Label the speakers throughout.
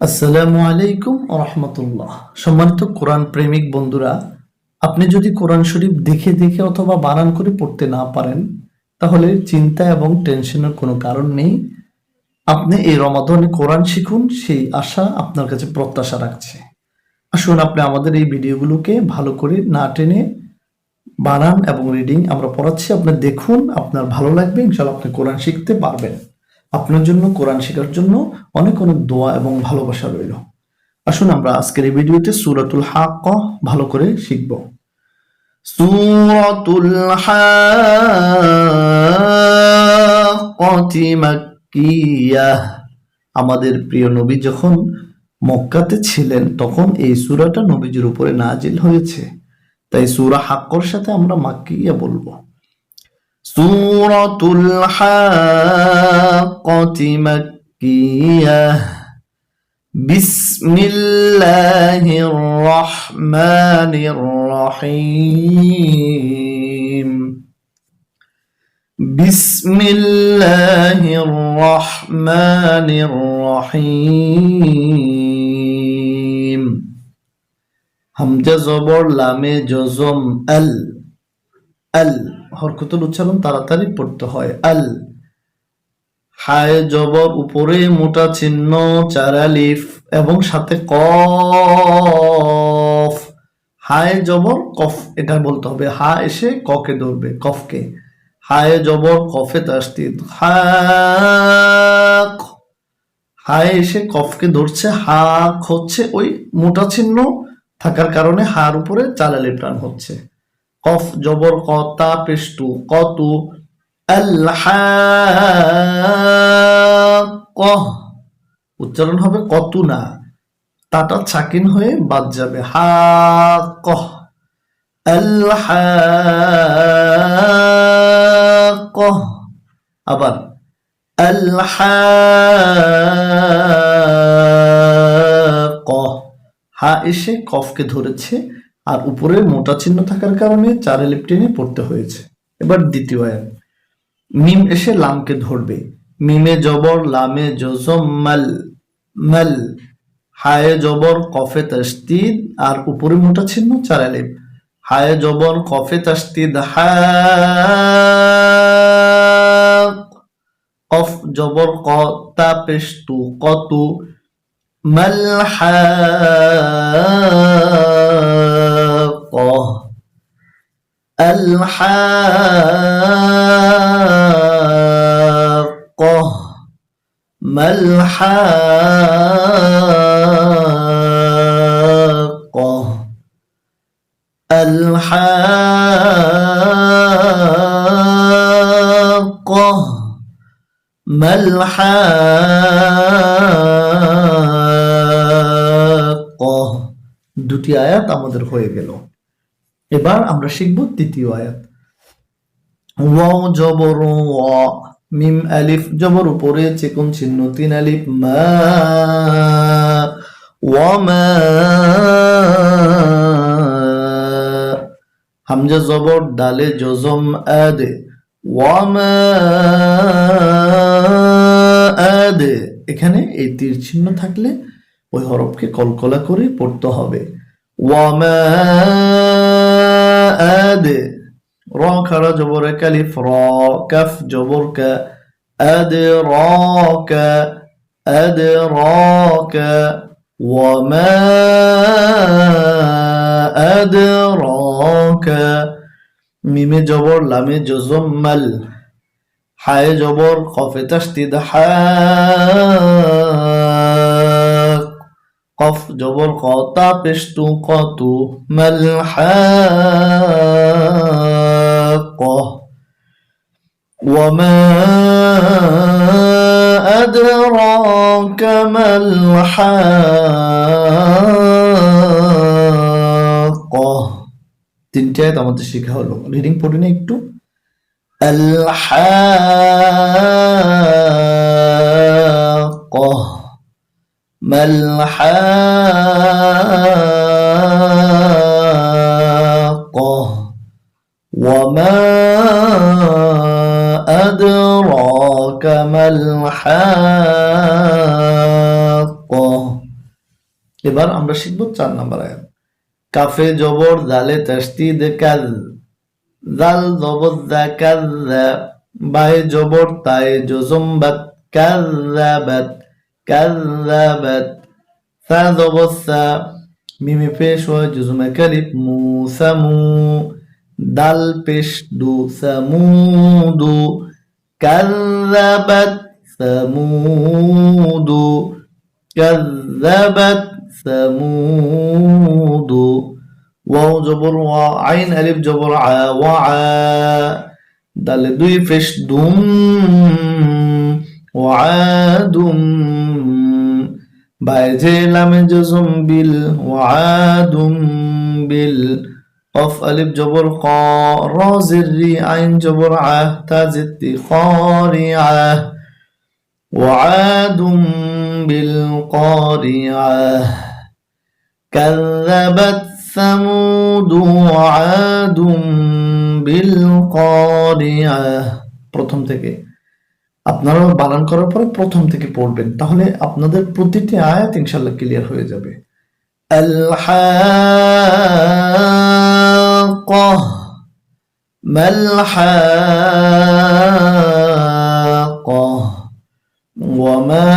Speaker 1: আসসালামু আলাইকুম রহমতুল্লাহ। সম্মানিত কোরআন প্রেমিক বন্ধুরা, আপনি যদি কোরআন শরীফ দেখে দেখে অথবা বানান করে পড়তে না পারেন, তাহলে চিন্তা এবং টেনশনের কোনো কারণ নেই। আপনি এই রমাদনে কোরআন শিখুন, সেই আশা আপনার কাছে প্রত্যাশা রাখছে। আসুন আপনি আমাদের এই ভিডিওগুলোকে ভালো করে না টেনে বানান এবং রিডিং আমরা পড়াচ্ছি, আপনি দেখুন, আপনার ভালো লাগবে ইনশাল্লাহ আপনি কোরআন শিখতে পারবেন। আপনার জন্য, কোরআন শেখার জন্য অনেক অনেক দোয়া এবং ভালোবাসা রইল। আসুন আমরা আজকের এই ভিডিওতে সূরাতুল হাক্ক ভালো করে শিখব। সূরাতুল আমাদের প্রিয় নবী যখন মক্কাতে ছিলেন, তখন এই সুরাটা নবীজির উপরে নাজিল হয়েছে। তাই সুরা হাক্কর সাথে আমরা মাক্কিয়া বলব। سورة الحاقة مكية. بسم الله الرحمن الرحيم. بسم الله الرحمن الرحيم. هم جزبر لامي جزم ال ال. হরকতুল উচ্চারণ তাড়াতাড়ি পড়তে হয়। আল। হায় জবর, উপরে মোটা চিহ্ন, চারালিফ এবং সাথে কফ। হায় জবর, কফ, এটা বলতে হবে। হা এসে ককে ধরবে, কফকে। হায় জবর, কফে তাস্তিদ হাক। হায় এসে কফকে ধরছে, হাক হচ্ছে ওই মোটা চিহ্ন থাকার কারণে হার উপরে চালালি প্রাণ হচ্ছে। কফ জবর ক কতা পেষ্টু, কতু আল্লাহ উচ্চারণ হবে কতু না। তাটা ছাকিন হয়ে বাদ যাবে। হা কহ কহ আবার কহ হা এসে কফকে ধরেছে। আর উপরে মোটা চিহ্ন থাকার কারণে চার এলিপ টেনে পড়তে হয়েছে। এবার দ্বিতীয় আয়াত মিম এসে লামকে ধরবে। মিমে জবর, লামে জজম, মাল মাল। হায়ে জবর, কফে তাস্তিদ। আর উপরে মোটা চিহ্ন, চার এলিপ হায়ে জবর, কফে তাস্তিদ হা কফ জবর কতা পেস্তু কতু, মাল হাক্কাহ الحاقة ما الحاقة الحاقة ما الحاقة দুটি আয়াত আমাদের হয়ে গেল এবার আমরা শিখব তৃতীয় আয়াত। ওয়াও, জবর, ওয়া, মিম, আলিফ, জবর উপরে, চিকন চিহ্ন, তিন আলিফ, মা ওয়ামা হামজা, জবর দালে জজম, আদে ওয়ামা আদে। এখানে এই তীর চিহ্ন থাকলে ওই হরফকে কলকলা করে পড়তে হবে। ওয়ামা آد. را کرا جبر كلف را کف جبر ك أدراك أدراك. وما أدراك. میم جبر لام جزم مل حای جبر قاف تشديد حال জবর কফে তাসদিদ হা কফ জবর কতা পেষ্টু কতু মাল হাক্কাহ وما أدراك ما الحاقة তিনটে আয়াত আমাদের শেখা হলো রিডিং পড়ে না একটু الحاقة ما الحاقة وما أدراك ما الحاقة এবার আমরা শিখব চার নাম্বার আয়াত কাফে জবর দালে তাসদিদ কাল জাল জবর দা কাযযা বায়ে জবর তায়ে জজম বাত কাযযাবাত كذبت. ثاذ ميمي ميم پیش و مو ثمو دل پیش دو ثمود كذبت دو كذبت ثمود واو جبر وعين عين ألف جبر ع وعاء دل دوي فش دوم. وعادم بايجي لام جزم بال وعاد بال قف ألف جبر قا را زري عين جبر ع تازت قارعة وعاد بالقارعة كذبت ثمود وعاد بالقارعة প্রথম থেকে আপনারা বানান করার পরে প্রথম থেকে পড়বেন তাহলে আপনাদের প্রতিটি আয়াত ইনশাল্লাহ ক্লিয়ার হয়ে যাবে الحاقة ما الحاقة وما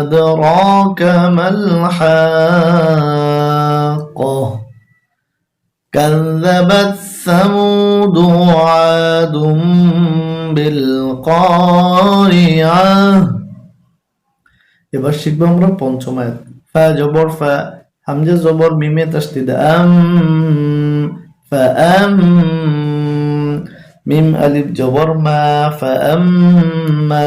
Speaker 1: أدراك ما الحاقة كذبت بالقارعة এবার শিখবো আমরা পঞ্চম আয়াত ফা জবর ফা হামজা জবর মিমে তাসদিদ আম ফা আম মিম আলিফ জবর মা ফা আম মা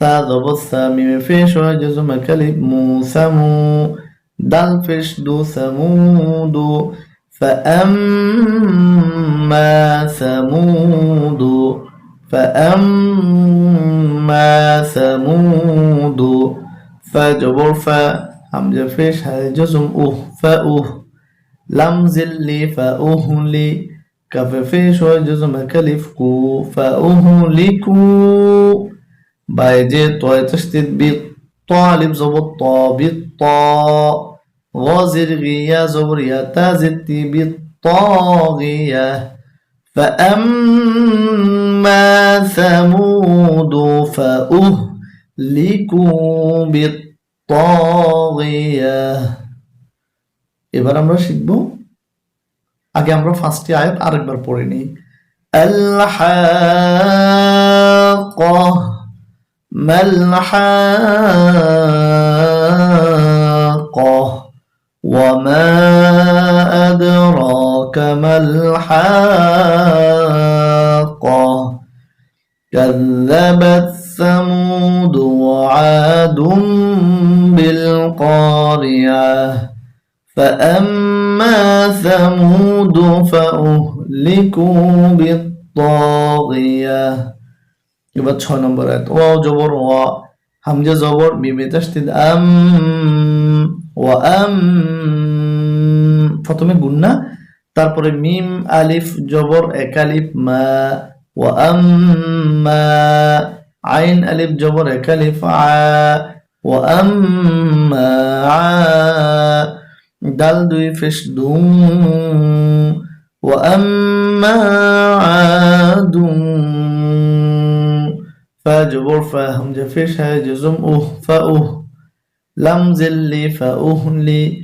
Speaker 1: সা জবর সা মিমে ফেশ হয় জজম কালিফ মু সামু দাল ফেশ দু সামুদু فأما ثمود فأما ثمود فجبر فا همزة فيش هاي جزم أه فأه لم زلي فأهلي كف فيش وجزم كلف كو فأهلكو بايجي طوي تشتد بالطالب زبط طا بالطا غازر غيا زبريا تازت بالطاغية فأما ثمود فأهلكوا بالطاغية এবার আমরা শিখব আগে আমরা ফার্স্টে আয়াত আরেকবার পড়ে নিই الحاقة ما الحاقة وما أدراك ما الحاقة كذبت ثمود وعاد بالقارعة فأما ثمود فأهلكوا بالطاغية يبقى نمبر واو جبر و همجة جبر بمتشتد أما ওয়া আম প্রথমে গুন্না তারপরে মিম আলিফ জবর এক আলিফ মা ওয়া আম্মা আইন আলিফ জবর এক আলিফ আ ওয়া আম্মা আ দাল দুই ফেশ দুম ওয়া আম্মা আদুম فجبر فهم جفش هاي جزم أه فأه لم زلي فأهلي.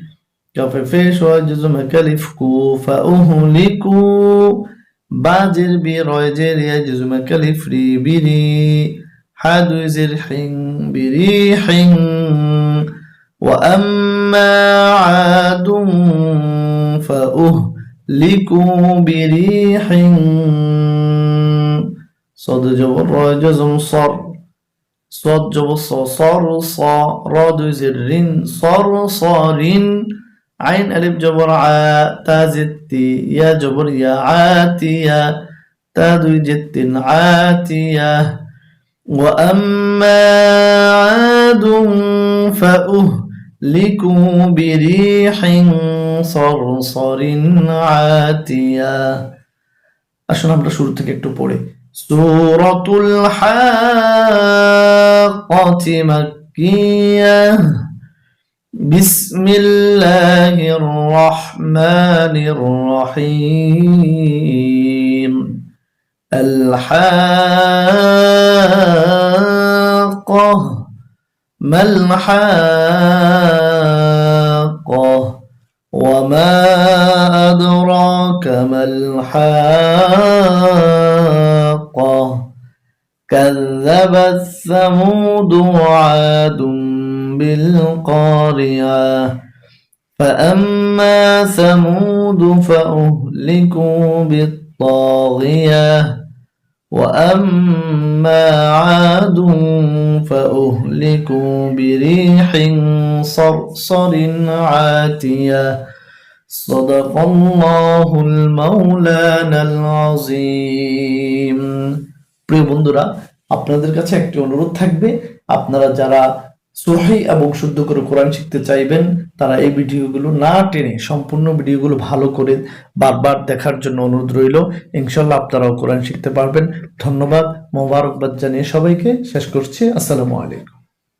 Speaker 1: كف فيش وجزم كلف كو فأهلكو. باجر بي رويجر يجزم كلف ري بري حاد زرح بريح وأما عاد فأهلكوا بريح صد جبر جزم صر صد جبر ص صر صا راد زر صر صار عين ألف جبر ع تا زتي يا جبر يا عاتية تاد جت عاتية وأما عاد فأهلكوا بريح صرصر عاتية আসুন আমরা শুরু থেকে একটু পড়ি سورة الحاقة مكية. بسم الله الرحمن الرحيم. الحاقة ما الحاقة وما أدراك ما الحاقة كذبت ثمود وعاد بالقارعة فأما ثمود فأهلكوا بالطاغية وأما عاد فأهلكوا بريح صرصر عاتية صدق الله المولانا العظيم প্রিয় বন্ধুরা আপনাদের কাছে একটি অনুরোধ থাকবে, আপনারা যারা সহি এবং শুদ্ধ করে কোরআন শিখতে চাইবেন, তারা এই ভিডিওগুলো না টেনে সম্পূর্ণ ভিডিওগুলো ভালো করে বারবার দেখার জন্য অনুরোধ রইল। ইনশাল্লাহ আপনারাও কোরআন শিখতে পারবেন। ধন্যবাদ, মোবারকবাদ জানিয়ে সবাইকে শেষ করছি। আসসালামু আলাইকুম।